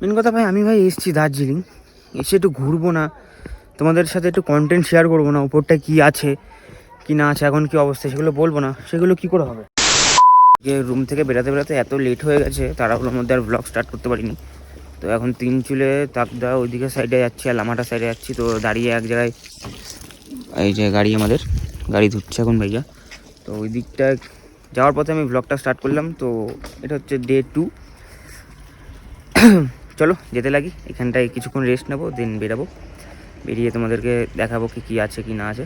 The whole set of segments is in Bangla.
মেন কথা ভাই, আমি ভাই এসেছি দার্জিলিং। এসে একটু ঘুরবো না। তোমাদের সাথে একটু কন্টেন্ট শেয়ার করব না, উপরটা কি আছে, কি না আছে, এখন কি অবস্থা, সেগুলো বলব না। সেগুলো কি করে হবে? যে রুম থেকে বেরাতে বেরাতে এত লেট হয়ে গেছে, তাড়াহুড়োর মধ্যে আর ব্লগ স্টার্ট করতে পারিনি। তো এখন তিন চুলে তাকদা ওইদিকে সাইডে যাচ্ছি, আর লামাটা সাইডে যাচ্ছি, তো দাঁড়িয়ে এক জায়গায়, এই যে গাড়ি আমাদের, গাড়ি ধুচ্ছে এখন ভাইয়া। তো ওই দিকটা যাওয়ার পথে আমি ব্লগটা স্টার্ট করলাম, তো এটা হচ্ছে ডে টু চলো যেতে লাগি এখানটায় কিছুক্ষণ রেস্ট নেব দেন বেরাবো। বেরিয়ে তোমাদেরকে দেখাবো কি কি আছে কি না আছে।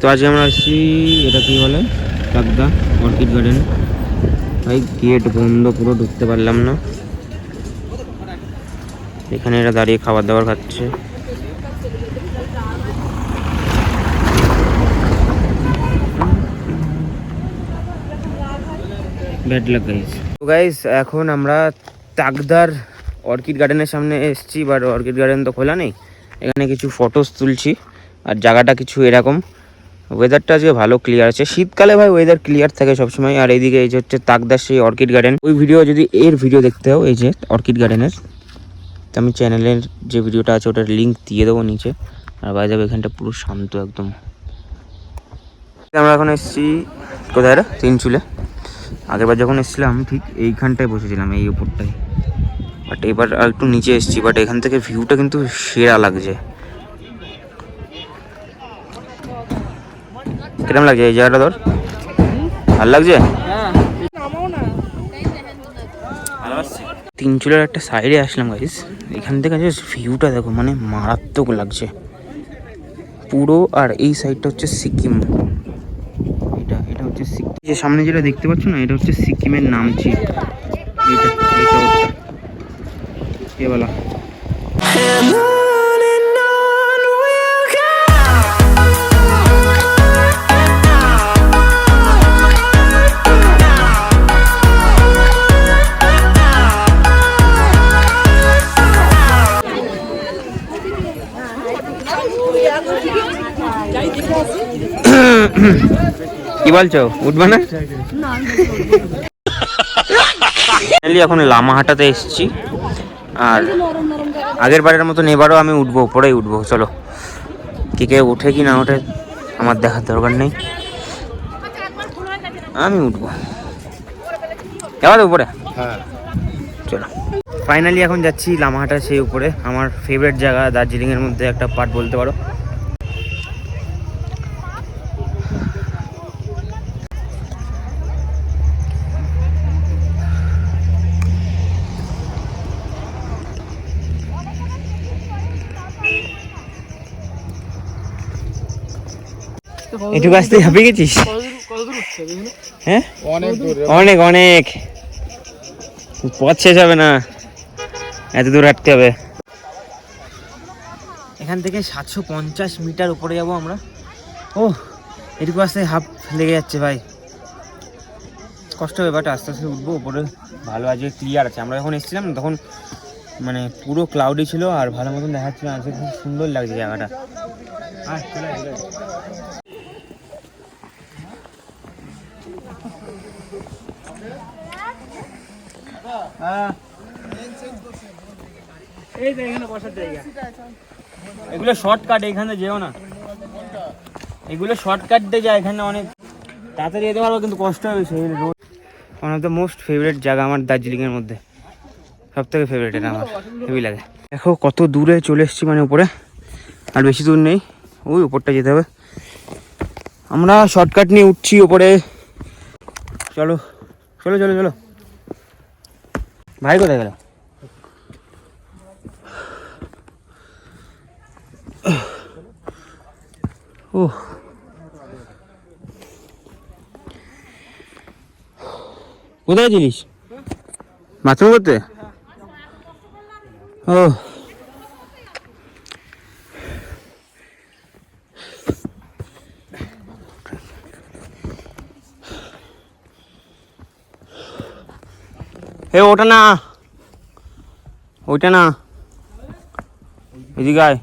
তো আজকে আমরা আসছি এটা কি বলে? টাকদা অর্কিড গার্ডেন ভাই গেট বন্ধ, পুরো ঢুকতে পারলাম না। এখানে এরা দাঁড়িয়ে খাবার দাবার খাচ্ছে গাইস গাইস এখন আমরা তাকদার অর্কিড গার্ডেনের সামনে এসেছি বাট অর্কিড গার্ডেন তো খোলা নেই। এখানে কিছু ফটোস তুলছি, আর জায়গাটা কিছু এরকম। ওয়েদারটা আজকে ভালো ক্লিয়ার আছে। শীতকালে ভাই ওয়েদার ক্লিয়ার থাকে সবসময়। আর এইদিকে এই যে হচ্ছে তাকদার সেই অর্কিড গার্ডেন ওই ভিডিও যদি এর ভিডিও দেখতে হও এই যে অর্কিড গার্ডেনের তো আমি চ্যানেলের যে ভিডিওটা আছে, ওটার লিঙ্ক দিয়ে দেবো নিচে। আর বাই যাবে এখানটা পুরো শান্ত একদম। আমরা এখন এসেছি কোথায় রে? তিন চুলে আগেরবার যখন এসেছিলাম, ঠিক এইখানটায় বসেছিলাম, এই উপরটায়। বাট এবার আর একটু নিচে এসেছি বাট এখান থেকে ভিউটা কিন্তু সেরা লাগছে। কিরম লাগছে এই জায়গাটা তোর? ভালো লাগছে? তিন চুলের একটা সাইডে আসলাম গাইস এখান থেকে জাস্ট ভিউটা দেখো মানে মারাত্মক লাগছে। পুরো আর এই সাইডটা হচ্ছে সিকিম। এটা এটা হচ্ছে সিকিম। যে সামনে যেটা দেখতে পাচ্ছ না, এটা হচ্ছে সিকিমের নামচি এইটা এই শহরটা বলছো? উঠবে না? এখন লামাহাটাতে এসেছি। আর আগের বারের মতন এবারও আমি উঠবো উপরেই উঠবো। চলো কে কে ওঠে কি না ওঠে আমার দেখার দরকার নেই। আমি উঠবো। যাবা তো উপরে। চলো। ফাইনালি এখন যাচ্ছি লামাহাটা সেই উপরে। আমার ফেভারিট জায়গা দার্জিলিংয়ের মধ্যে একটা পার্ট বলতে পারো। এটুকু আসতে হাঁপে গেছিস? হ্যাঁ? অনেক অনেক অনেক। পথ শেষ হবে না। এত দূর হাঁটতে হবে। এখান থেকে সাতশো পঞ্চাশ মিটার উপরে যাব আমরা। ও এটুকু আসতে হাফ লেগে যাচ্ছে ভাই। কষ্ট হবে বাট আস্তে আস্তে উঠবো উপরে। ভালো আজকে ক্লিয়ার আছে। আমরা যখন এসেছিলাম তখন মানে পুরো ক্লাউডি ছিল আর ভালো মতন দেখাচ্ছিল আজকে খুব সুন্দর লাগছে জায়গাটা আয়, চলে আয়, চলে আয়। এই যে এখানে বসার জায়গা। এগুলো শর্টকাট এখানে যেও না। এগুলো শর্টকাট দিয়ে যায় এখানে অনেক তাড়াতাড়ি যেতে পারব কিন্তু কষ্ট হবে সেই road one of the most favourite জায়গা আমার দার্জিলিংয়ের মধ্যে। সব থেকে ফেভারিট এটা আমার হেভি লাগে। দেখো কত দূরে চলে এসেছি মানে উপরে আর বেশি দূর নেই। ওই উপরটা যেতে হবে। আমরা শর্টকাট নিয়ে উঠছি উপরে। চলো চলো চলো চলো। ভাই কোথায় গেল? ও কোথায় জিনিস বাথরুম করতে? ও। এ ওটা না ওইটা না এদিকে আয়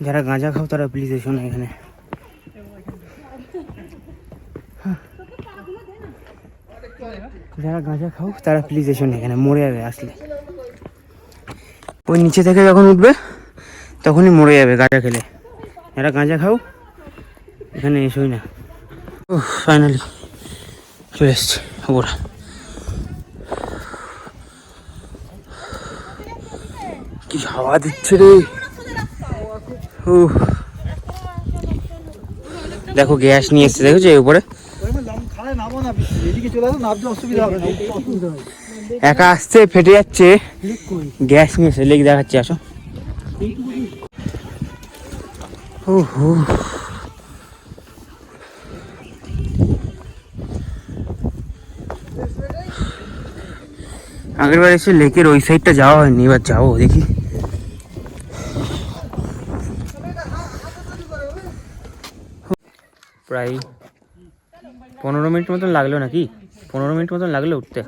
যারা গাঁজা খাও তারা প্লিজ এসো না এখানে যারা গাঁজা খাও, তারা প্লিজ এসো না এখানে, মরে যাবে আসলে। ওই নিচে থেকে যখন উঠবে, তখনই মরে যাবে গাঁজা খেলে। যারা গাঁজা খাও, এখানে এসোই না। ও ফাইনালি চলে এসছি ওরা। কি হাওয়া দিচ্ছে রে। ও দেখো গ্যাস নিয়ে এসছে, দেখেছ এই উপরে? একা আসছে ফেটে যাচ্ছে। গ্যাস এসে লেগ দেখাচ্ছে আসো। আগের বার এসে লেকের ওই সাইডটা যাওয়া হয়নি এবার যাব দেখি। প্রায় পনেরো মিনিট মতন লাগল নাকি? পনেরো মিনিট মতন লাগল উঠতে?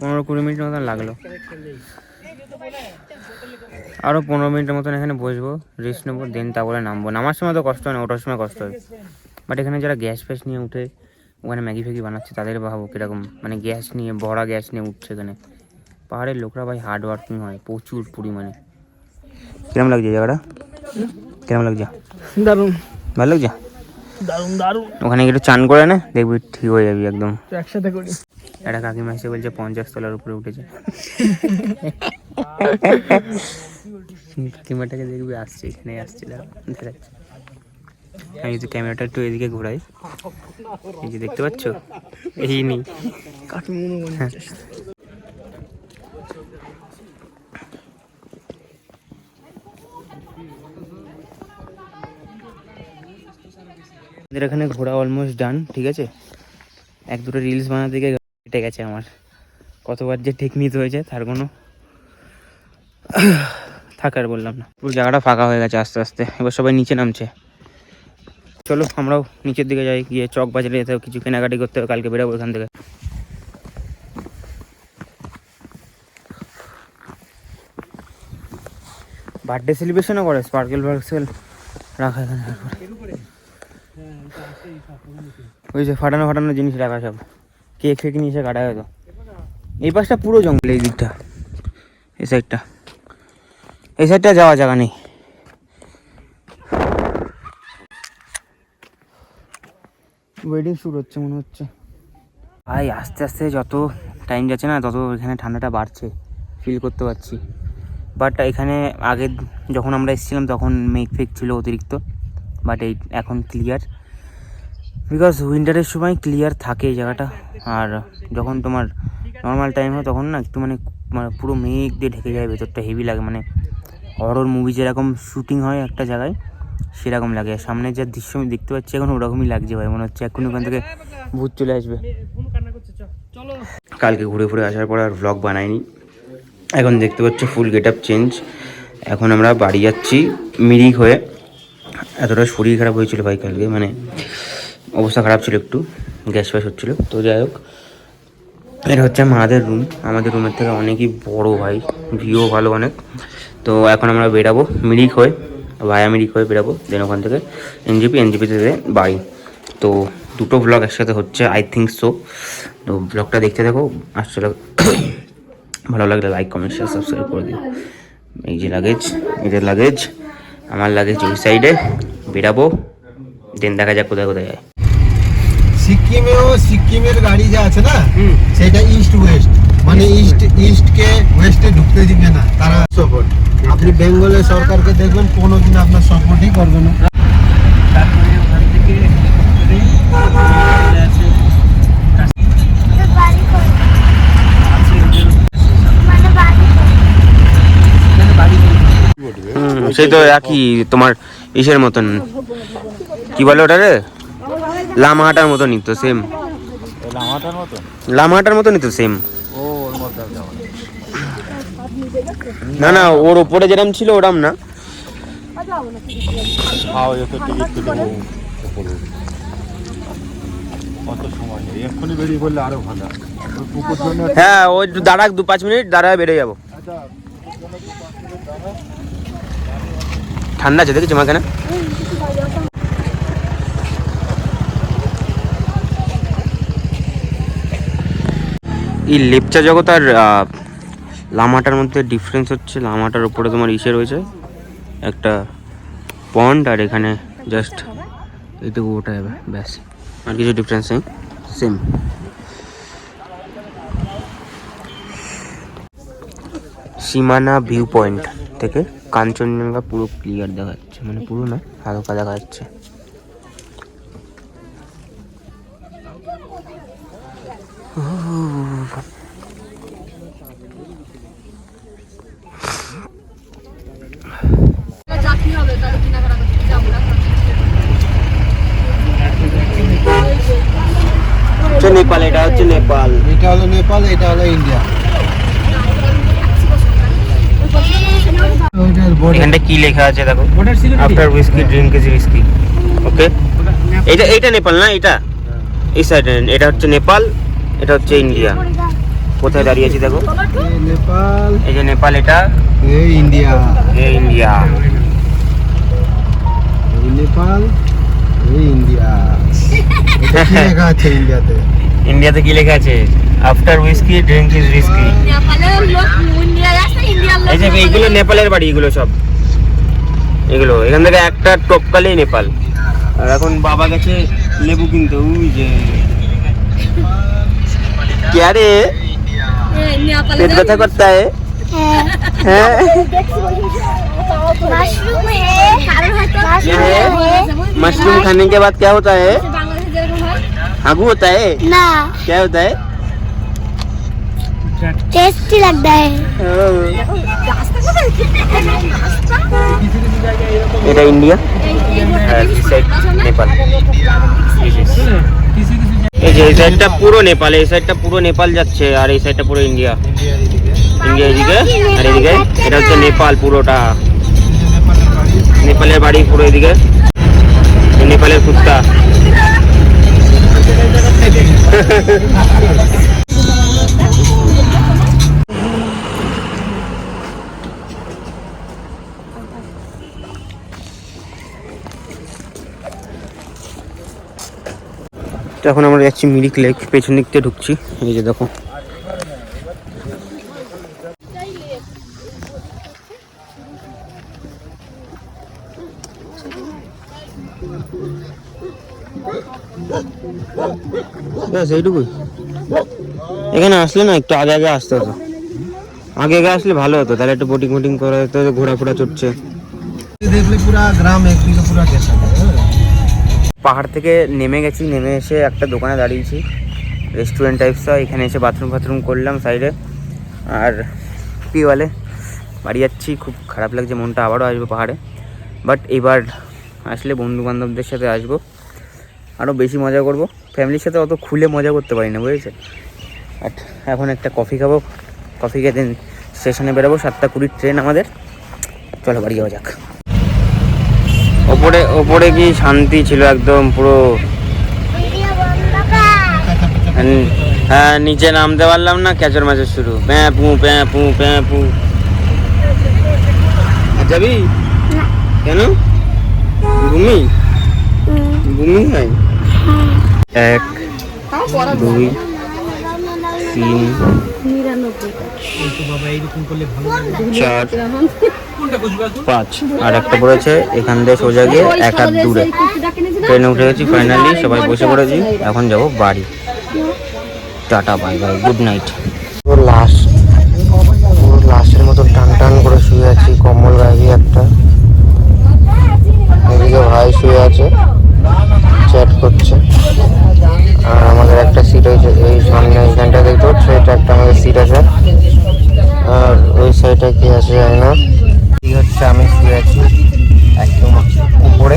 পনেরো কুড়ি মিনিট মতন লাগল। আরও পনেরো মিনিটের মতন এখানে বসবো রেস্ট নেব দেন তারপরে নামবো। নামার সময় তো কষ্ট হয় না ওঠার সময় কষ্ট হয়। বাট এখানে যারা গ্যাস ফ্যাস নিয়ে উঠে ওখানে ম্যাগি ফ্যাগি বানাচ্ছে তাদের ভাবো কীরকম মানে গ্যাস নিয়ে ভরা গ্যাস নিয়ে উঠছে এখানে। পাহাড়ের লোকরা ভাই হার্ড ওয়ার্কিং হয় প্রচুর পরিমাণে। কিরম লাগছে জায়গাটা? কিরম লাগছে? দারুণ ভালো লাগছে? দারুণ দারুণ ওখানে একটু চান করে না দেখবি ঠিক হয়ে যাবি একদম। একসাথে করি। একটা কাকিমা এসে বলছে পঞ্চাশ তলার উপরে উঠেছে। কাকিমাটাকে দেখবি আসছে এখানে আসছে দাঁড়া, আমি যদি ক্যামেরাটা একটু এদিকে ঘোরাই। এই যে দেখতে পাচ্ছ? এই নেই আমাদের এখানে ঘোরা অলমোস্ট ডান ঠিক আছে? এক দুটো রিলস বানাতে গিয়ে কেটে গেছে আমার। কতবার যে ঠিক নিতে হয়েছে, তার কোনো থাকার বললাম না। পুরো জায়গাটা ফাঁকা হয়ে গেছে আস্তে আস্তে। এবার সবাই নিচে নামছে। চলো, আমরাও নিচের দিকে যাই, গিয়ে চক বাজারে যেতে কিছু কেনাকাটি করতে হবে, কালকে বেরোবো এখান থেকে। বার্থডে সেলিব্রেশনও করে স্পার্কেল ফার্কেল রাখা এখানে ওই যে ফাটানো ফাটানো জিনিস রাখা সব। কেক ফেক নিয়ে এসে কাটা হয়তো এই পাশটা পুরো জঙ্গল, এই দিকটা, এই সাইডটা এই সাইডটা যাওয়া জায়গা নেই। ওয়েডিং শুরু হচ্ছে মনে হচ্ছে। ভাই, আস্তে আস্তে যত টাইম যাচ্ছে না, তত এখানে ঠান্ডাটা বাড়ছে ফিল করতে পারছি। বাট এখানে আগে যখন আমরা এসেছিলাম, তখন মেঘ ফেক ছিল অতিরিক্ত। বাট এই এখন ক্লিয়ার বিকজ উইন্টারের সময় ক্লিয়ার থাকে এই জায়গাটা। আর যখন তোমার নর্মাল টাইম হয় তখন না একটু মানে মানে পুরো মেঘ দিয়ে ঢেকে যায়, ভেতরটা হেভি লাগে। মানে হরর মুভি যেরকম শুটিং হয় একটা জায়গায়, সেরকম লাগে। আর সামনে যা দৃশ্য আমি দেখতে পাচ্ছি এখন ওরকমই লাগছে ভাই। মনে হচ্ছে এখন ওখান থেকে ভূত চলে আসবে। কালকে ঘুরে ঘুরে আসার পর আর ভ্লগ বানাইনি। এখন দেখতে পাচ্ছ ফুল গেট আপ চেঞ্জ এখন আমরা বাড়ি যাচ্ছি মিরিক হয়ে। এতটা শরীর খারাপ হয়েছিল ভাই কালকে মানে অবস্থা খারাপ ছিল একটু, গ্যাস ফ্যাস হচ্ছিল। তো যাই হোক, এটা হচ্ছে আমাদের রুম আমাদের রুমের থেকে অনেকই বড় ভাই ভিউ ভালো অনেক। তো এখন আমরা বেরাবো মিরিক হয়ে, ভায়া মিরিক হয়ে বেরাবো দেন ওখান থেকে এনজিপি এনজিপিতে বাড়ি। তো দুটো ব্লগ একসাথে হচ্ছে আই থিঙ্ক সো তো ব্লগটা দেখতে দেখো আসলে ভালো লাগলে লাইক কমেন্ট শেয়ার সাবস্ক্রাইব করে দিও। এই যে লাগেজ এদের লাগেজ আমার লাগেজ ওই সাইডে বেরাবো দেন দেখা যাক কোথায় কোথায় যায়। সিকিমেও সিকিমের গাড়ি যে আছে না সেটা ইস্ট ওয়েস্ট মানে ইস্ট ইস্ট কে ওয়েস্টে ঢুকতে দিবে না তারা সাপোর্ট আপনি বেঙ্গলের সরকারকে দেখবেন কোনোদিন আপনার সাপোর্টই করবে না। তারপরে ওখান থেকে বাড়ি করে বাড়ি করে হুম, সেই তো একই তোমার ইসের মতন। কি বলে ওটা রে লামাহাটার মতো নিত সেম লামাহাটার মতো? লামাটার মতনই তো সেম ও ওর যাওয়া না না ওর ওপরে যেরকম ছিল ওরম না। খাও এত টিকিট কত সময় নেই। এক্ষুনি বেরিয়ে আরও ভালো। ওই হ্যাঁ ওই দাঁড়াক দু পাঁচ মিনিট দাঁড়ায় বেরিয়ে যাব। আচ্ছা ঠান্ডা আছে দেখেছি আমাকে না এই লেপচা জগৎ আর লামাটার মধ্যে ডিফারেন্স হচ্ছে। লামাটার উপরে তোমার ইসে রয়েছে একটা পন্ড আর এখানে জাস্ট এইটুকু ওটা যাবে, ব্যাস। আর কিছু ডিফারেন্স নেই সেম সীমানা ভিউ পয়েন্ট থেকে কাঞ্চনজঙ্ঘা পুরো ক্লিয়ার দেখা যাচ্ছে মানে পুরো না, হালকা দেখা যাচ্ছে চাকরি হবে তাহলে কেনাকাটা করতে যাব না হচ্ছে নেপাল এটা হচ্ছে নেপাল। এটা হলো নেপাল এটা হলো ইন্ডিয়া। এখানটা কি লেখা আছে দেখো? After whisky drink is risky okay এটা এইটা নেপাল না এটা? এই সাইডে এটা হচ্ছে নেপাল। এটা হচ্ছে ইন্ডিয়া। কোথায় দাঁড়িয়ে আছি দেখো? এই নেপাল। এই যে নেপাল এটা? এই ইন্ডিয়া। এই ইন্ডিয়া। এই নেপাল এই ইন্ডিয়া। এটা লেখা আছে ইন্ডিয়াতে? ইন্ডিয়াতে কি লেখা আছে? After whisky drink is risky এই যে এইগুলো নেপালের বাড়ি এগুলো সব। এগুলো এখান থেকে একটা টপকালেই নেপাল। আর এখন বাবা গেছে লেবু কিনতে ওই যে। क्या रे? पेट कथा करता है। मशरूम है। मशरूम खाने के बाद क्या होता है? हागू होता है? ना। क्या होता है? टेस्टी लगता है। हाँ। इंडिया। हाँ, नेपाल। এই যে এই সাইডটা পুরো নেপাল, এই সাইডটা পুরো নেপাল যাচ্ছে আর এই সাইডটা পুরো ইন্ডিয়া। ইন্ডিয়া এদিকে আর এদিকে, এটা হচ্ছে নেপাল পুরোটা। নেপালের বাড়ি পুরো এদিকে। নেপালের কুত্তা। তো এখন আমরা যাচ্ছি মিরিক লেক, পেছন দিক থেকে ঢুকছি। এই যে দেখো। এইটুকুই। এখানে আসলে না, একটু আগে আগে আসতে হতো। আগে আগে আসলে ভালো হতো, তাহলে একটু বোটিং ফোটিং করা যেত ঘোরা ফোরা চড়ছে। দেখলে পুরা গ্রাম একদিকে পুরা গেছে। পাহাড় থেকে নেমে গেছি, নেমে এসে একটা দোকানে দাঁড়িয়েছি। রেস্টুরেন্ট টাইপসটা এখানে এসে বাথরুম ফাথরুম করলাম সাইডে আর পিওয়ালে বাড়ি যাচ্ছি, খুব খারাপ লাগছে, মনটা আবারও আসব পাহাড়ে। বাট এবার আসলে বন্ধু বান্ধবদের সাথে আসব। আরও বেশি মজা করব। ফ্যামিলির সাথে অত খুলে মজা করতে পারি না, বুঝেছে? বাট এখন একটা কফি খাব। কফি খেতে স্টেশনে বেরোবো, সাতটা কুড়ির ট্রেন আমাদের। চলো বাড়ি যাওয়া যাক। ওপরে ওপরে কি শান্তি ছিল একদম পুরো? হ্যাঁ, নিচে নামতে পারলাম না ক্যাচর ম্যাচের শুরু। প্যাঁ পু প্যাঁ পু প্যাঁ পু। যাবি? কেন? ঘুমি? ঘুমি হয় এক দুই তিন চার পাঁচ। আর একটা পড়েছে এখান দিয়ে সোজা গিয়ে এক হাত দূরে। ট্রেনে উঠে গেছি ফাইনালি সবাই বসে পড়েছি। এখন যাব বাড়ি। Tata bye bye good night পুরো লাশ পুরো লাশের মতো টান টান করে শুয়ে আছি কম্বল গাড়ি একটা। এদিকে ভাই শুয়ে আছে চ্যাট করছে। আর আমাদের একটা সিট হয়েছে এই সামনে এইখানটা দেখতে পাচ্ছ? এটা একটা আমাদের সিট আছে। আর ওই সাইডে কি আছে জানি না। হচ্ছে আমি শুয়ে আছি একদম উপরে।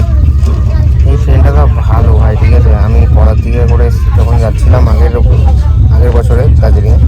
এই ট্রেনটা তো ভালো ভাই, ঠিক আছে? আমি পড়ার দিকে করে যখন যাচ্ছিলাম আগের আগের বছরে দার্জিলিংয়ে